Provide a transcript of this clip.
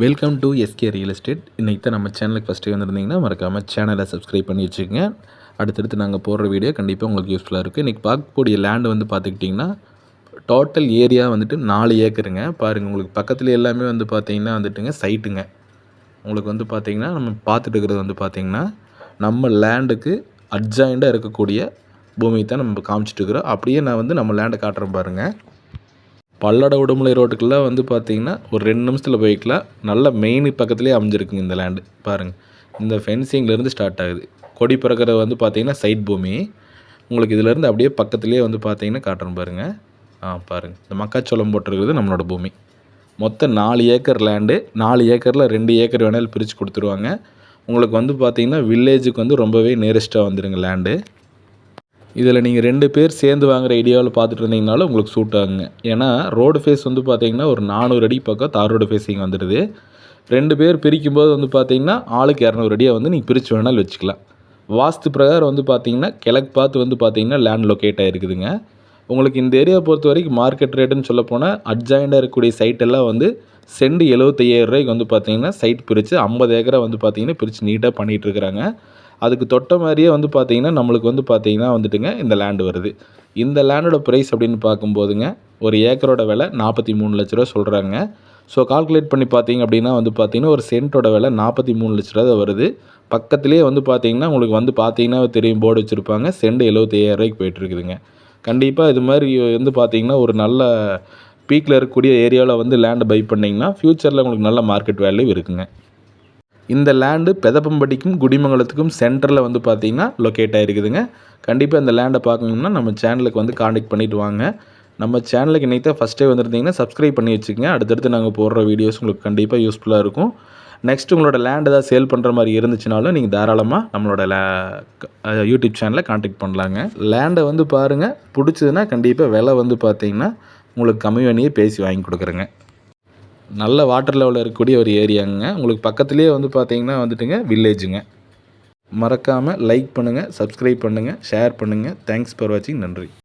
Welcome to SK real estate இன்றைக்கி தான் நம்ம சேனலுக்கு ஃபஸ்ட்டு வந்திருந்தீங்கன்னா மறக்காமல் சேனலை சப்ஸ்கிரைப் பண்ணி வச்சுக்கோங்க. அடுத்தடுத்து நாங்கள் போடுற வீடியோ கண்டிப்பாக உங்களுக்கு யூஸ்ஃபுல்லாக இருக்குது இன்றைக்கி பார்க்கக்கூடிய லேண்டு வந்து பார்த்துக்கிட்டிங்கன்னா டோட்டல் ஏரியா வந்துட்டு நாலு ஏக்கருங்க. பாருங்கள் உங்களுக்கு பக்கத்தில் எல்லாமே வந்து பார்த்திங்கன்னா வந்துட்டுங்க சைட்டுங்க உங்களுக்கு வந்து பார்த்திங்கன்னா நம்ம பார்த்துட்டு இருக்கிறது வந்து பார்த்தீங்கன்னா நம்ம லேண்டுக்கு அட்ஜாயிண்டாக இருக்கக்கூடிய பூமியை தான் நம்ம காமிச்சிட்டு இருக்கிறோம். அப்படியே நான் வந்து நம்ம லேண்டை காட்டுறேன் பாருங்கள் பல்லட உடுமலை ரோட்டுக்குள்ளே வந்து பார்த்தீங்கன்னா ஒரு ரெண்டு நிமிஷத்தில் போய்க்கலாம். நல்ல மெயின் பக்கத்துலேயே அமைஞ்சிருக்குங்க இந்த லேண்டு பாருங்கள் இந்த ஃபென்சிங்லேருந்து ஸ்டார்ட் ஆகுது. கொடி பிறக்கிறது வந்து பார்த்தீங்கன்னா சைட் பூமி. உங்களுக்கு இதிலேருந்து அப்படியே பக்கத்துலேயே வந்து பார்த்தீங்கன்னா காட்டுறேன் பாருங்கள் ஆ பாருங்கள் இந்த மக்காச்சோளம் போட்டிருக்கிறது நம்மளோட பூமி. மொத்தம் நாலு ஏக்கர் லேண்டு நாலு ஏக்கரில் ரெண்டு ஏக்கர் வேணாலும் பிரித்து கொடுத்துருவாங்க. உங்களுக்கு வந்து பார்த்திங்கன்னா வில்லேஜுக்கு வந்து ரொம்பவே நியரஸ்ட்டாக வந்துடுங்க லேண்டு இதில் நீங்கள் ரெண்டு பேர் சேர்ந்து வாங்குற ஐடியாவில் பார்த்துட்டு இருந்தீங்கனாலும் உங்களுக்கு சூட் ஆகுங்க. ஏன்னா ரோடு ஃபேஸ் வந்து பார்த்தீங்கன்னா ஒரு நானூறு அடி பக்கம் தார் ரோடு ஃபேஸிங் வந்துடுது. ரெண்டு பேர் பிரிக்கும்போது வந்து பார்த்தீங்கன்னா ஆளுக்கு இரநூறு அடியாக வந்து நீங்கள் பிரித்து வேணாலும் வச்சுக்கலாம். வாஸ்து பிரகாரம் வந்து பார்த்தீங்கன்னா கிழக்கு பார்த்து வந்து பார்த்தீங்கன்னா லேண்ட் லொக்கேட் ஆகிருக்குதுங்க உங்களுக்கு இந்த ஏரியா பொறுத்த வரைக்கும் மார்க்கெட் ரேட்டுன்னு சொல்லப்போனால் அட்ஜாயிண்டாக இருக்கக்கூடிய சைட்டெல்லாம் வந்து செண்டு எழுபத்தையாயிரம் ரூபாய்க்கு வந்து பார்த்தீங்கன்னா சைட் பிரித்து ஐம்பது ஏக்கரை வந்து பார்த்தீங்கன்னா பிரித்து நீட்டாக பண்ணிகிட்டு இருக்கிறாங்க. அதுக்கு தொட்ட மாதிரியே வந்து பார்த்தீங்கன்னா நம்மளுக்கு வந்து பார்த்தீங்கன்னா வந்துட்டுங்க இந்த லேண்டு வருது. இந்த லேண்டோட ப்ரைஸ் அப்படின்னு பார்க்கும்போதுங்க ஒரு ஏக்கரோட விலை நாற்பத்தி மூணு லட்ச ரூபா சொல்கிறாங்க ஸோ கால்குலேட் பண்ணி பார்த்தீங்க அப்படின்னா வந்து பார்த்தீங்கன்னா ஒரு சென்ட்டோட விலை நாற்பத்தி மூணு லட்ச ரூபா வருது. பக்கத்துலேயே வந்து பார்த்தீங்கன்னா உங்களுக்கு வந்து பார்த்தீங்கன்னா தெரியும் போர்டு வச்சுருப்பாங்க. செண்டு எழுபத்தையாயிரம் ரூபாய்க்கு போயிட்டுருக்குதுங்க கண்டிப்பாக இது மாதிரி வந்து பார்த்தீங்கன்னா ஒரு நல்ல பீக்கில் இருக்கக்கூடிய ஏரியாவில் வந்து லேண்டை பை பண்ணிங்கன்னா ஃப்யூச்சரில் உங்களுக்கு நல்ல மார்க்கெட் வேல்யூ இருக்குங்க. இந்த லேண்டு பெதப்பம்பட்டிக்கும் குடிமங்கலத்துக்கும் சென்டரில் வந்து பார்த்தீங்கன்னா லொக்கேட் ஆகிருக்குதுங்க கண்டிப்பாக இந்த லேண்டை பார்க்கணும்னா நம்ம சேனலுக்கு வந்து காண்டாக்ட் பண்ணிவிட்டு வாங்க. நம்ம சேனலுக்கு இன்றைக்கி தான் ஃபஸ்ட்டே வந்திருந்தீங்கன்னா சப்ஸ்கிரைப் பண்ணி வச்சுக்கோங்க. அடுத்தடுத்து நாங்கள் போடுற வீடியோஸ் உங்களுக்கு கண்டிப்பாக யூஸ்ஃபுல்லாக இருக்கும். நெக்ஸ்ட் உங்களோட லேண்ட் ஏதாவது சேல் பண்ணுற மாதிரி இருந்துச்சுனாலும் நீங்கள் தாராளமாக நம்மளோட லே யூடியூப் சேனலில் காண்டாக்ட் பண்ணலாங்க. லேண்டை வந்து பாருங்கள் பிடிச்சதுன்னா கண்டிப்பாக விலை வந்து பார்த்தீங்கன்னா உங்களுக்கு கம்மி பண்ணியே பேசி வாங்கி கொடுக்குறேங்க. நல்ல வாட்டர் லெவலில் இருக்கக்கூடிய ஒரு ஏரியாங்க. உங்களுக்கு பக்கத்துலேயே வந்து பார்த்தீங்கன்னா வந்துட்டுங்க வில்லேஜுங்க மறக்காமல் லைக் பண்ணுங்கள் சப்ஸ்கிரைப் பண்ணுங்கள் ஷேர் பண்ணுங்கள் தேங்க்ஸ் ஃபார் வாட்சிங் நன்றி.